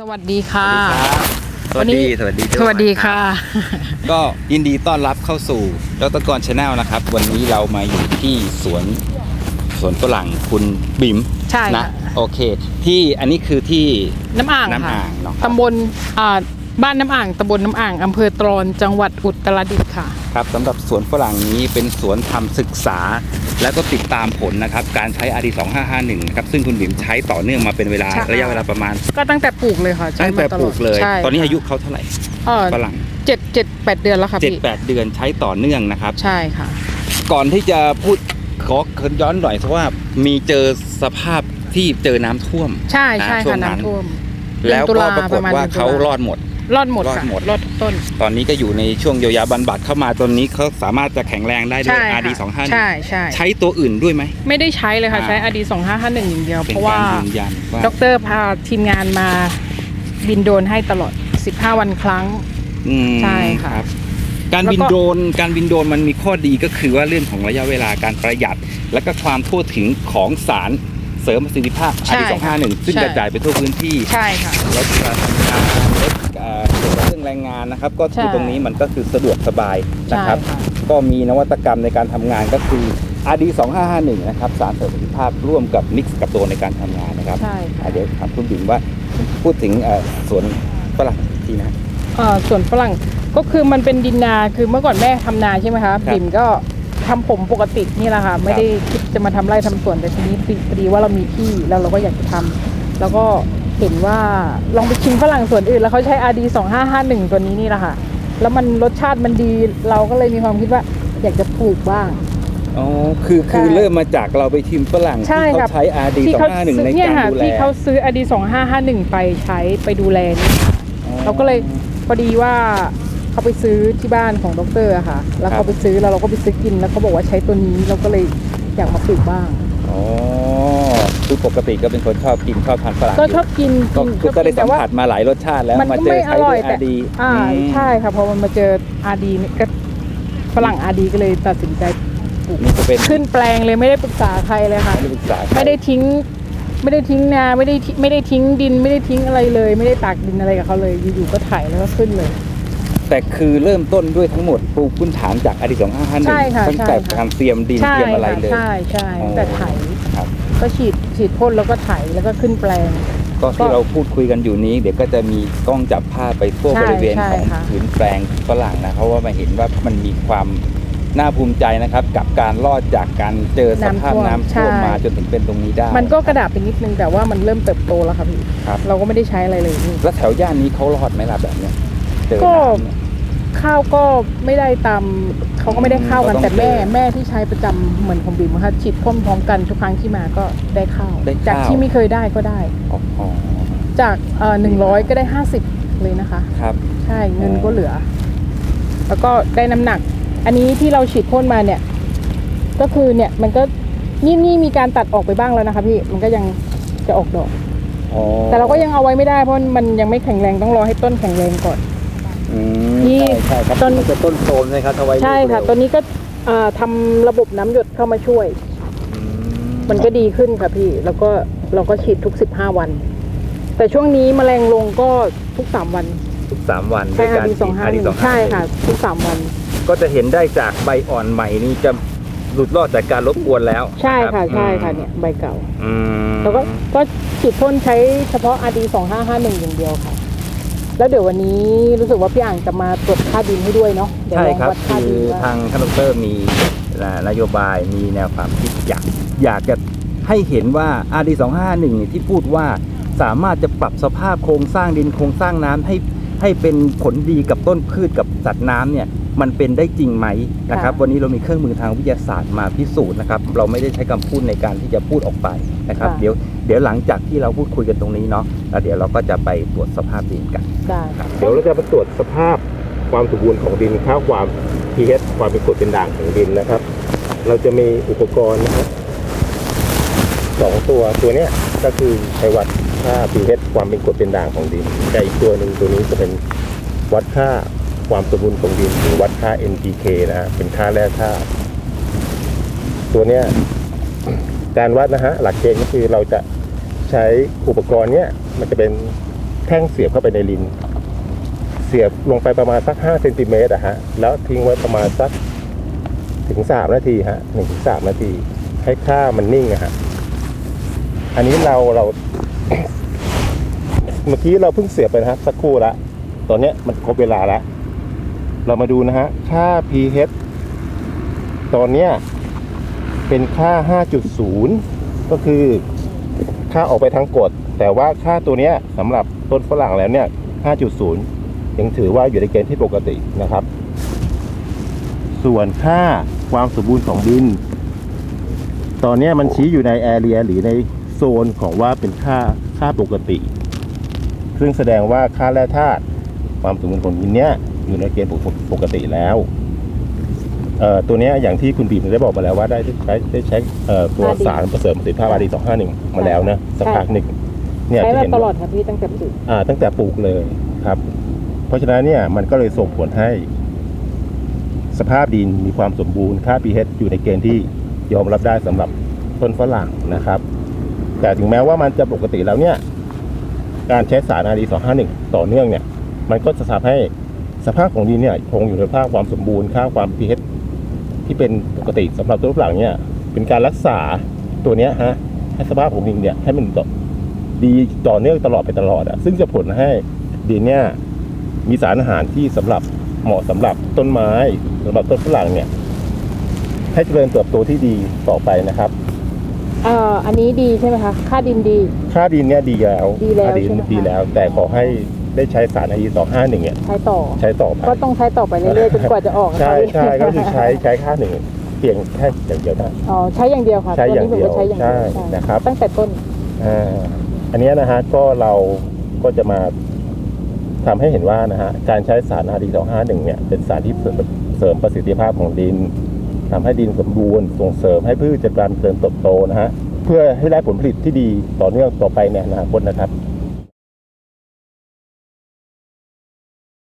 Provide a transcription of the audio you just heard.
สวัสดีค่ะ สวัสดี สวัสดีสวัสดีค่ะ ก็ยินดีต้อนรับเข้าสู่ดรกรชาแนลนะครับ วันนี้เรามาอยู่ที่สวนสวนฝรั่งคุณบิ๋มใช่นะ ค่ะ โอเค ที่อันนี้คือที่น้ำอ่างน้ำค่ะอ่างเนาะตำบลอ่า บ้านน้ำอ่างตำบลน้ำอ่างอำเภอตรอนจังหวัดอุตรดิตถ์ค่ะ ครับสำหรับสวนฝรั่งนี้เป็นสวนทำศึกษา แล้วก็ติดตามผลนะครับ การใช้ RD 2551นะครับซึ่งคุณบิ๋มใช้ต่อเนื่องมาเป็นเวลาใช่ ระยะเวลาประมาณก็ตั้งแต่ปลูกเลยค่ะใช้ตั้งแต่มาปลูกเลย ใช่ตอนนี้อายุเขาเท่าไหร่เออฝรั่งเจ็ดเจ็ดแปดเดือนแล้วค่ะเจ็ดพี่แปดเดือนใช้ต่อเนื่องนะครับ ใช่ค่ะ ก่อนที่จะพูดขอย้อนหน่อยเพราะว่ามีเจอสภาพที่เจอน้ำท่วม ใช่ใช่อ่าช่วค่ะงนั้น น้ำท่วม แล้วตุก็ลาปรากฏประมาณว่าเดือนตุลาเขารอดหมด รอดหมดรอดค่ะหมด รอดทุกต้น ตอนนี้ก็อยู่ในช่วงเยียวยาบำบัดเข้ามาตอนนี้เขาสามารถจะแข็งแรงได้ด้วใช่ยค่ะ RD 2 5 ใช่ใช่1ใช้ตัวอื่นด้วยไหม ไม่ได้ใช้เลยค่ะ อ่า ใช้อดีสองห้าห้าหนึ่งอย่างเดียว เป็นเพราะว่าการยืนยันว่าดรพาทีมงานมาบินโดรนให้ตลอด 15 วันครั้ง อืมใช่ค่ะรับการแล้วก็ บินโดรนการบินโดรนมันมีข้อดีก็คือว่าเรื่องของระยะเวลาการประหยัด และก็ความทั่วถึงของสารเสริมประสิทธิภาพใช่ RD 2 5 1ซึ่งใช่กระจายไปทั่วพื้นที่ ใช่ค่ะลดการทำงาน แรงงานนะครับ ก็คือใช่ตรงนี้มันก็คือสะดวกสบายนะครับใช่ค่ะก็มีนวัตกรรมในการทำงานก็คือ RD 2551นะครับสารเสริมประสิทธิภาพร่วมกับมิกซ์กับตัวในการทำงานนะครับใช่ค่ะอะเดี๋ยวถามคุณบิ่มว่าพูดถึงเอ่อสวนฝรั่งอีกทีนะเอ่อส่วนฝรั่งก็คือมันเป็นดินนาคือเมื่อก่อนแม่ทำนาใช่ไหมคะครับบิ่มก็ทำผมปกตินี่แหละค่ะไม่ได้คิดจะมาทำไร่ทำสวนแต่ทีนี้พอดีว่าเรามีที่แล้วเราก็อยากจะทำแล้วก็ เห็นว่าลองไปชิมฝรั่งส่วนอื่น แล้วเขาใช้ RD 2551 ตัวนี้นี่แหละค่ะ แล้วมันรสชาติมันดีเราก็เลยมีความคิดว่าอยากจะปลูกบ้าง อ๋อ คือคือใช่เริ่มมาจากเราไปชิมฝรั่งใช่ที่ครัเขาบใช้ RD ที่เขาซื้อ251 ในเนี่ยการค่ะดูแลที่เขาซื้อ RD 2551 ไปใช้ไปดูแลนี่ค่ะอ๋อ เราก็เลยพอดีว่าเขาไปซื้อที่บ้านของดรอะค่ะ แล้วครัเขาบ ไปซื้อแล้วเราก็ไปซื้อกินแล้วเขาบอกว่าใช้ตัวนี้เราก็เลยอยากมาปลูกบ้าง อ๋อ คือปกติก็เป็นคนชอบกินชอบทานฝรั่งก็ยู่ชอบกินก็กินคือก็ได้ชสัอบมกินผัสมาหลายรสชาติแล้วแต่ว่ามันมาก็เจอไม่อใช้ร่ด้อวยยแต่ RD อ่าอืมใช่ค่ะพอมันมาเจออาดีนี่ก็ฝรั่งอาดีก็เลยตัดสินใจปลูกนี่ก็เป็นขึ้นแปลงเลยไม่ได้ปรึกษาใครเลยค่ะไม่ได้ปรึกษาใครไม่ได้ทิ้ง ไม่ได้ทิ้งนาไม่ได้ทิ้งไม่ได้ทิ้งดิน ไม่ได้ทิ้งอะไรเลย ไม่ได้ตากดินอะไรกับเขาเลยอยู่ๆก็ไถแล้วก็ขึ้นเลยแต่คือเริ่มต้นด้วยทั้งหมดปลูกพื้นฐานจากอดีต2551ใช่ค่ะตั้งแต่ใช่ค่ะการเตรียมดินใช่เตรียมอะไรค่ะเลย ใช่ใช่อ๋อแต่ไถครับก็ฉีด ฉีดพ่นแล้วก็ไถแล้วก็ขึ้นแปลงก็ก็ที่เราพูดคุยกันอยู่นี้ เดี๋ยวก็จะมีกล้องจับภาพไปทั่วใช่บริเวณใช่ของค่ะ ผืนแปลงฝรั่งนะเพราะว่ามาเห็นว่ามันมีความน่าภูมิใจนะครับ กับการรอดจากการเจอสภาพน้ำท่วมมาจนถึงเป็นตรงนี้ได้ มันก็กระดาษไปนิดนึงแต่ว่ามันเริ่มเติบโตแล้วค่ะพี่ครับ เราก็ไม่ได้ใช้อะไรเลยนี่แล้วแถวย่านนี้เขารอดไหมล่ะแบบเนี้ยเจอก็ น้ำเนี่ย ข้าวก็ไม่ได้ตามเขาก็ไม่ได้ข้าวกันก็ต้องแต่แม่เจอแม่ที่ใช้ประจำเหมือนของบิมค่ะฉีดพ่นพร้อมกันทุกครั้งที่มาก็ได้ข้าวได้ข้าวจากที่ไม่เคยได้ก็ได้อ๋ออ๋อจากเอ่อหนึ่งร้อยก็ได้ห้าสิบเลยนะคะครับใช่เงินก็เหลือ แล้วก็ได้น้ำหนัก อันนี้ที่เราฉีดพ่นมาเนี่ย ก็คือเนี่ยมันก็นี่นี่มีการตัดออกไปบ้างแล้วนะคะ พี่มันก็ยังจะออกดอกอ๋อแต่เราก็ยังเอาไว้ไม่ได้เพราะมันยังไม่แข็งแรงต้องรอให้ต้นแข็งแรงก่อน อืมนี่ใช่ใช่ครับต้น มันจะต้นโซมนะครับถ้าไว้ใช่ค่ะลูกตเร็อนนี้ก็เอ่อทำระบบน้ำหยดเข้ามาช่วยอืมันก็ดีขึ้นค่ะพี่ แล้วก็เราก็ฉีดทุก 15 วัน แต่ช่วงนี้แมลงลงก็ทุก 3 วันทุกสามวันใช่ด้วยค่ะการดีสองฉีดห้า RD 251ใช่ค่ะ ทุก 3 วัน ก็จะเห็นได้จากใบอ่อนใหม่นี่จะหลุดรอดจากการรบกวนแล้วใช่ค่ะรับใช่ค่ะเนี่ยใบเก่า อืมแล้วก็ก็ฉีดพ่นใช้เฉพาะ RD 2551อย่างเดียวค่ะ แล้วเดี๋ยววันนี้รู้สึกว่าพี่อ่างจะมาตรวจค่าดินให้ด้วยเนาะเดี๋ยวใช่ลองครับ วัดค่าคืดิอนว่า ทางท่านดรมีนโยบายมีแนวความคิดอยากอยากจะให้เห็นว่า RD 251ที่พูดว่าสามารถจะปรับสภาพโครงสร้างดินโครงสร้างน้ำให้ให้เป็นผลดีกับต้นพืชกับสัตว์น้ำเนี่ย มันเป็นได้จริงไหมนะครับ วันนี้เรามีเครื่องมือทางวิทยาศาสตร์มาพิสูจน์นะครับ เราไม่ได้ใช้คำพูดในการที่จะพูดออกไปนะครับค่ะเดี๋ยวเดี๋ยวหลังจากที่เราพูดคุยกันตรงนี้เนาะแล้วเดี๋ยวเราก็จะไปตรวจสภาพดินกันได้เดี๋ยวเราจะมาตรวจสภาพความสมบูรณ์ของดินค่าความ pH ความเป็นกรดเป็นด่างของดินนะครับ เราจะมีอุปกรณ์นะครับสองตัวตัวเนี้ยก็คือใช้วัดค่า pH ความเป็นกรดเป็นด่างของดินแต่อีกตัวหนึ่งตัวนี้จะเป็นวัดค่า ความสมบูรณ์ของดินหรือวัดค่า NPK นะฮะเป็นค่าแร่ธาตุตัวเนี้ยการวัดนะฮะหลักเกณฑ์ก็คือเราจะใช้อุปกรณ์เนี้ยมันจะเป็นแท่งเสียบเข้าไปในลิน เสียบลงไปประมาณสัก5เซนติเมตรอะฮะแล้วทิ้งไว้ประมาณสักถึง 3 นาทีฮะ1ถึง3นาที ให้ค่ามันนิ่งอะฮะอันนี้เราเรา เมื่อกี้เราเพิ่งเสียบไปนะครับสักครู่ละตอนเนี้ยมันครบเวลาแล้ว เรามาดูนะฮะ ค่า pH ตอนเนี้ยเป็นค่า 5.0 ก็คือค่าออกไปทางกด แต่ว่าค่าตัวเนี้ยสำหรับต้นฝรั่งแล้วเนี่ย 5.0 ยังถือว่าอยู่ในเกณฑ์ที่ปกตินะครับ ส่วนค่าความสมบูรณ์ของดิน ตอนนี้มันชี้อยู่ในแอเรียหรือในโซนของว่าเป็นค่าค่าปกติ ซึ่งแสดงว่าค่าแร่ธาตุความสมบูรณ์ของดินเนี้ย อยู่ในเกณฑ์ปกติแล้วเอ่อตัวเนี้ยอย่างที่คุณบีมได้บอกมาแล้วว่าได้ใช้ได้ใช้เอ่อตัว RD สารเสริมประสิทธิภาพอาดีสองห้าหนึ่งมาแล้วนะสักพักหนึ่งเนี่ยใช้จะมาเห็นตลอดค่ะพี่ตั้งแต่ปลูกอ่า ตั้งแต่ปลูกเลยครับ เพราะฉะนั้นเนี่ยมันก็เลยส่งผลให้ สภาพดินมีความสมบูรณ์ค่า pH อยู่ในเกณฑ์ที่ยอมรับได้สำหรับต้นฝรั่งนะครับ แต่ถึงแม้ว่ามันจะปกติแล้วเนี่ย การใช้สารอาดี251ต่อเนื่องเนี่ย มันก็จะทำให้ สภาพของดินเนี่ยคงอยู่ในภาพความสมบูรณ์ค่าความ pH ที่เป็นปกติสำหรับต้นฝรั่งเนี่ย เป็นการรักษาตัวเนี้ยฮะให้สภาพของดินเนี่ยให้มันต่อดีต่อเนื่องตลอดไปตลอดอะซึ่งจะผลให้ดินเนี่ยมีสารอาหารที่สำหรับเหมาะสำหรับต้นไม้สำหรับต้นฝรั่งเนี่ย ให้เจริญเติบโตที่ดีต่อไปนะครับเอ่ออันนี้ดีใช่ไหมคะ ค่าดินดี ค่าดินเนี่ยดีแล้ว ดีแล้วค่าดินใช่ไหมคะดีแล้ว แต่ขอให้ ได้ใช้สารไอสองห้าหนึ่งเนี่ยใช้ต่อใช้ต่อไปก็ต้องใช้ต่อไปเรื่อยๆจนกว่าจะออกนะคะใช่พี่ใช่ก็คือใช้ใช้ค่าหนึ่งเพียงแค่อย่างเดียวได้อ๋อใช้อย่างเดียวค่ะใช้อย่างเดียวตัวนี้ผมก็ใช้อย่างเดียวใช่ใช่นะครับ ตั้งแต่ต้นอ่าอันเนี้ยนะฮะก็เราก็จะมาทำให้เห็นว่านะฮะการใช้สารอาดีสองห้าหนึ่งเนี่ยเป็นสารที่เสริมเสริมประสิทธิภาพของดินทำให้ดินสมบูรณ์ส่งเสริมให้พืชเจริญเติบโตนะฮะเพื่อให้ได้ผลผลิตที่ดีต่อเนื่องต่อไปในอนาคตนะครับ